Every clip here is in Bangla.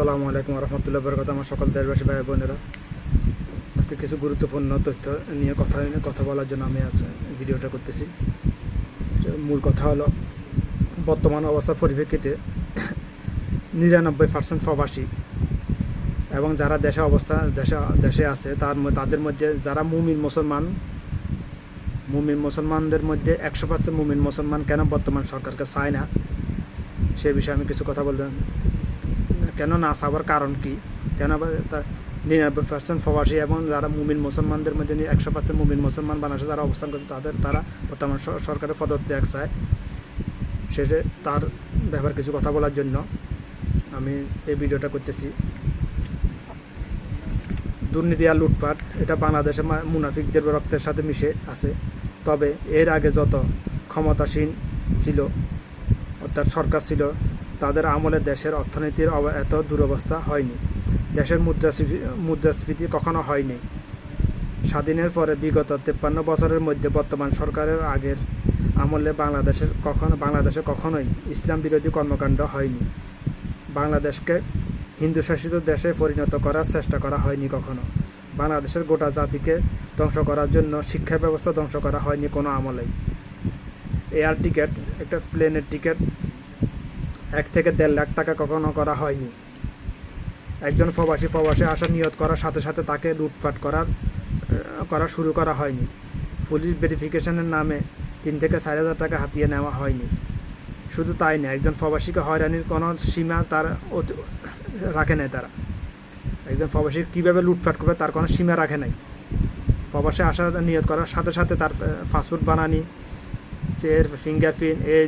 আসসালামু আলাইকুম রহমতুল্লাহ বরকত আমার সকল দেশবাসী, ভাই বোনেরা। আজকে কিছু গুরুত্বপূর্ণ তথ্য নিয়ে কথা কথা বলার জন্য আমি আজ ভিডিওটা করতেছি। মূল কথা হলো, বর্তমান অবস্থার পরিপ্রেক্ষিতে নিরানব্বই পার্সেন্ট প্রবাসী এবং যারা দেশে অবস্থা, দেশে দেশে আছে, তার তাদের মধ্যে যারা মুমিন মুসলমান, মুমিন মুসলমানদের মধ্যে একশো পার্সেন্ট মুমিন মুসলমান কেন বর্তমান সরকারকে চায় না? সে বিষয়ে আমি কিছু কথা বলতে কেন না চাবার কারণ কি? কেন নিরানব্বই পার্সেন্ট প্রবাসী এবং যারা মুমিন মুসলমানদের মধ্যে একশো পার্সেন্ট মুমিন মুসলমান বাংলাদেশে যারা অবস্থান করছে, তাদের, তারা বর্তমান সরকারের পদত্যাগ চায়। শেষে তার ব্যাপারে কিছু কথা বলার জন্য আমি এই ভিডিওটা করতেছি। দুর্নীতি আর লুটপাট, এটা বাংলাদেশে মুনাফিকদের রক্তের সাথে মিশে আছে। তবে এর আগে যত ক্ষমতাসীন ছিল, অর্থাৎ সরকার ছিল তাদের আমলে দেশের অর্থনীতির এত দুরবস্থা হয়নি। দেশের মুদ্রাস্ফীতি মুদ্রাস্ফীতি কখনো হয়নি। স্বাধীনের পরে বিগত তেপ্পান্ন বছরের মধ্যে বর্তমান সরকারের আগের আমলে বাংলাদেশের কখনো, বাংলাদেশে কখনোই ইসলাম বিরোধী কর্মকাণ্ড হয়নি। বাংলাদেশকে হিন্দু শাসিত দেশে পরিণত করার চেষ্টা করা হয়নি কখনো। বাংলাদেশের গোটা জাতিকে ধ্বংস করার জন্য শিক্ষা ব্যবস্থা ধ্বংস করা হয়নি কোনো আমলেই। এয়ার টিকিট, একটা প্লেনের টিকিট এক থেকে দেড় লাখ টাকা কখনো করা হয়নি। একজন প্রবাসী প্রবাসী আসা নিয়ত করার সাথে সাথে তাকে লুটপাট করার করা শুরু করা হয়নি। পুলিশ ভেরিফিকেশনের নামে তিন থেকে চার হাজার টাকা হাতিয়ে নেওয়া হয়নি। শুধু তাই না একজন প্রবাসীকে হয়রানির কোনো সীমা তার রাখে নাই তারা। একজন প্রবাসী কীভাবে লুটপাট করবে তার কোনো সীমা রাখে নাই। প্রবাসে আসার নিয়ত করার সাথে সাথে তার পাসপোর্ট বানানি ফিঙ্গারপ্রিন্ট এই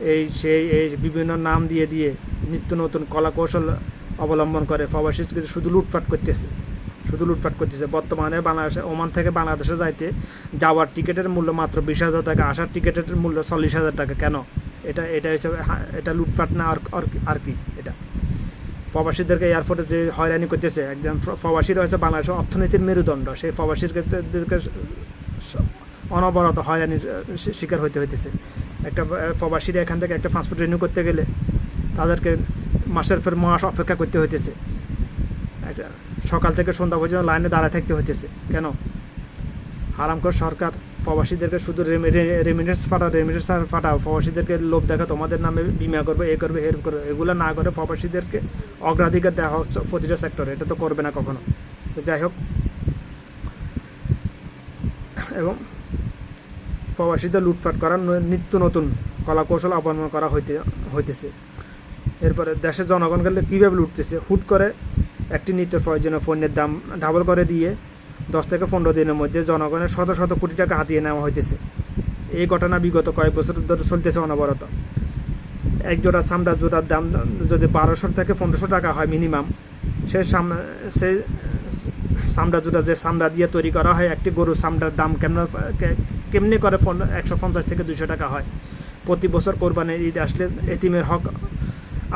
এই সেই, এই বিভিন্ন নাম দিয়ে দিয়ে নিত্য নতুন কলা কৌশল অবলম্বন করে। প্রবাসী শুধু লুটপাট করতেছে, শুধু লুটপাট করতেছে। বর্তমানে বাংলাদেশে, ওমান থেকে বাংলাদেশে যাইতে যাওয়ার টিকিটের মূল্য মাত্র বিশ হাজার টাকা, আসার টিকিটের মূল্য চল্লিশ হাজার টাকা। কেন? এটা এটা হিসাবে এটা লুটপাট না আর কি এটা? প্রবাসীদেরকে এয়ারপোর্টে যে হয়রানি করতেছে, একজন প্র- প্রবাসী রয়েছে বাংলাদেশের অর্থনীতির মেরুদণ্ড। সেই প্রবাসীদেরকে স- অনবরত হয়রানির শিকার হইতে হইতেছে। একটা প্রবাসীরা এখান থেকে একটা পাসপোর্ট রিনিউ করতে গেলে তাদেরকে মাসের পর মাস অপেক্ষা করতে হইতেছে। একটা, সকাল থেকে সন্ধ্যা পর্যন্ত লাইনে দাঁড়ায় থাকতে হইতেছে। কেন? হারামকর সরকার প্রবাসীদেরকে শুধু রেমিটেন্স পাঠাও রেমিটেন্স পাঠাও। প্রবাসীদেরকে লোভ দেখা তোমাদের নামে বিমা করবে, এ করবে হেল্প করবে। এগুলো না করে প্রবাসীদেরকে অগ্রাধিকার দেওয়া হচ্ছে প্রতিটা সেক্টরে এটা তো করবে না কখনো। তো যাই হোক। এবং প্রবাসীদের লুটপাট করার নিত্য নতুন কলা কৌশল অবলম্বন করা হইতে হইতেছে। এরপরে দেশের জনগণকে কীভাবে লুটতেছে? হুট করে একটি নিত্য প্রয়োজনীয় পণ্যের দাম ডাবল করে দিয়ে দশ থেকে পনেরো দিনের মধ্যে জনগণের শত শত কোটি টাকা হাতিয়ে নেওয়া হইতেছে। এই ঘটনা বিগত কয়েক বছর ধরে চলতেছে অনবরত। এক জোড়া চামড়া জোড়ার দাম যদি বারোশো থেকে পনেরোশো টাকা হয় মিনিমাম সে সে চামড়া জোড়া যে চামড়া দিয়ে তৈরি করা হয়, একটি গরুর চামড়ার দাম কেমন কেমনি করে একশো পঞ্চাশ থেকে দুশো টাকা হয়? প্রতি বছর কোরবানির ঈদ আসলে এতিমের হক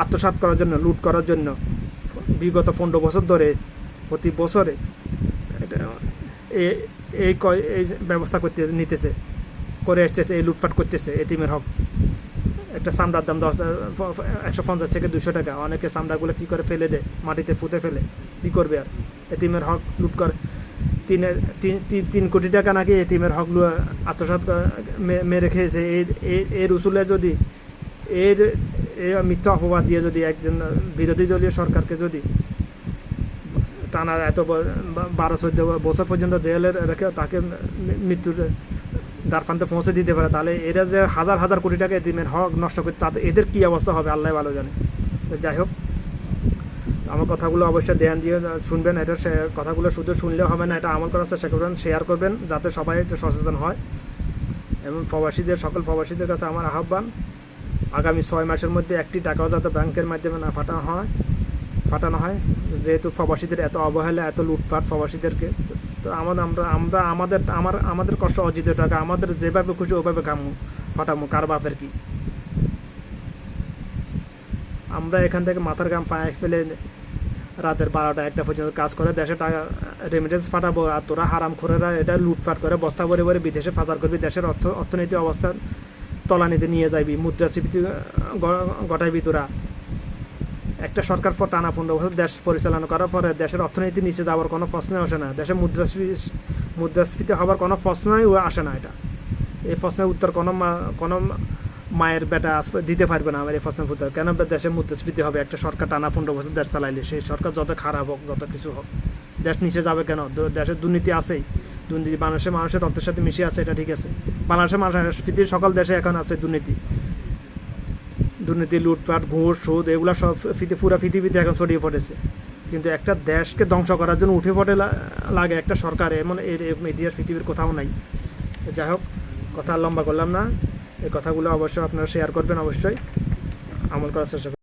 আত্মসাৎ করার জন্য, লুট করার জন্য। বিগত পনেরো বছর ধরে প্রতি বছরে এই এই ব্যবস্থা করতে নিতেছে, করে আসতেছে, এই লুটপাট করতেছে এতিমের হক। একটা চামড়ার দাম দশ, একশো পঞ্চাশ থেকে দুশো টাকা। অনেকে চামড়াগুলো কী করে ফেলে দেয়? মাটিতে ফুতে ফেলে। কী করবে আর? এতিমের হক লুট করে। তিন তিন- কোটি টাকা নাকি এতিমের হক লু- আত্মসাৎ মেরে খেয়েছে এর উসুলে যদি এর মিথ্যা অপবাদ দিয়ে যদি একজন বিরোধী দলীয় সরকারকে যদি টানা এত বারো চোদ্দ বছর পর্যন্ত জেলে রেখে তাকে মৃত্যুর দ্বারফান্তে পৌঁছে দিতে পারে, তাহলে এরা যে হাজার হাজার কোটি টাকা এতিমের হক নষ্ট করে তাদের এদের কী অবস্থা হবে? আল্লাহ ভালো জানে। যাই হোক। আমার কথাগুলো অবশ্যই ধ্যান দিয়ে শুনবেন। এটা কথাগুলো শুধু শুনলে হবে না, এটা আমল করার চেষ্টা করবেন শেয়ার করবেন, যাতে সবাই একটু সচেতন হয়। এবং প্রবাসীদের, সকল প্রবাসীদের কাছে আমার আহ্বান, আগামী ছয় মাসের মধ্যে একটি টাকাও যাতে ব্যাংকের মাধ্যমে না ফাটানো হয় ফাটানো হয়। যেহেতু প্রবাসীদের এত অবহেলা, এত লুটপাট প্রবাসীদেরকে, তো আমাদের, আমরা আমরা আমাদের, আমার, আমাদের কষ্ট অর্জিত টাকা, আমাদের যেভাবে খুশি ওভাবে কামু, ফাটামু, কার বাপের কি? আমরা এখান থেকে মাথার গাম পায়ে ফেলে রাতের বারোটা একটা পর্যন্ত কাজ করে, দেশে টাকা রেমিটেন্স পাঠাবো, আর তোরা হারাম খোরেরা এটা লুটপাট করে, বস্তা ভরে ভরে বিদেশে পাচার করবি, দেশের অর্থ অর্থনৈতিক অবস্থান তলানিতে নিয়ে যাবি, মুদ্রাস্ফীতি গটাইবি তোরা। একটা সরকার পর টানা পনেরো বছর দেশ পরিচালনা করার পরে দেশের অর্থনীতি নিচে যাওয়ার কোনো প্রশ্নই আসে না। দেশের মুদ্রাস্ফীতি মুদ্রাস্ফীতি হওয়ার কোনো প্রশ্নই আসে না এটা। এই প্রশ্নের উত্তর কোনো কোনো মায়ের বেটা দিতে পারবে না আমার এই প্রশ্নের উত্তর। কেন দেশের মুদ্রাস্ফীতি হবে? একটা সরকার টানা পনেরো বছর দেশ চালাইলে। সেই সরকার যত খারাপ হোক, যত কিছু হোক, দেশ নিচে যাবে কেন? দেশের দুর্নীতি আছেই। দুর্নীতি বাংলাদেশের মানুষের অর্থের সাথে মিশে আছে, এটা ঠিক আছে। বাংলাদেশের মানুষের পৃথিবীর সকল দেশে এখন আছে দুর্নীতি। দুর্নীতি, লুটপাট, ঘুষ, সুদ, এগুলো সব পৃথিবী পুরো পৃথিবীতে এখন ছড়িয়ে পড়েছে। কিন্তু একটা দেশকে ধ্বংস করার জন্য উঠে পড়ে লাগে একটা সরকার, এমন এর ইতিহাস পৃথিবীর কোথাও নাই। যাই হোক, কথা লম্বা করলাম না। কথাগুলো অবশ্যই আপনারা শেয়ার করবেন অবশ্যই আমল করার চেষ্টা